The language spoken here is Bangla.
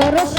Хорошо.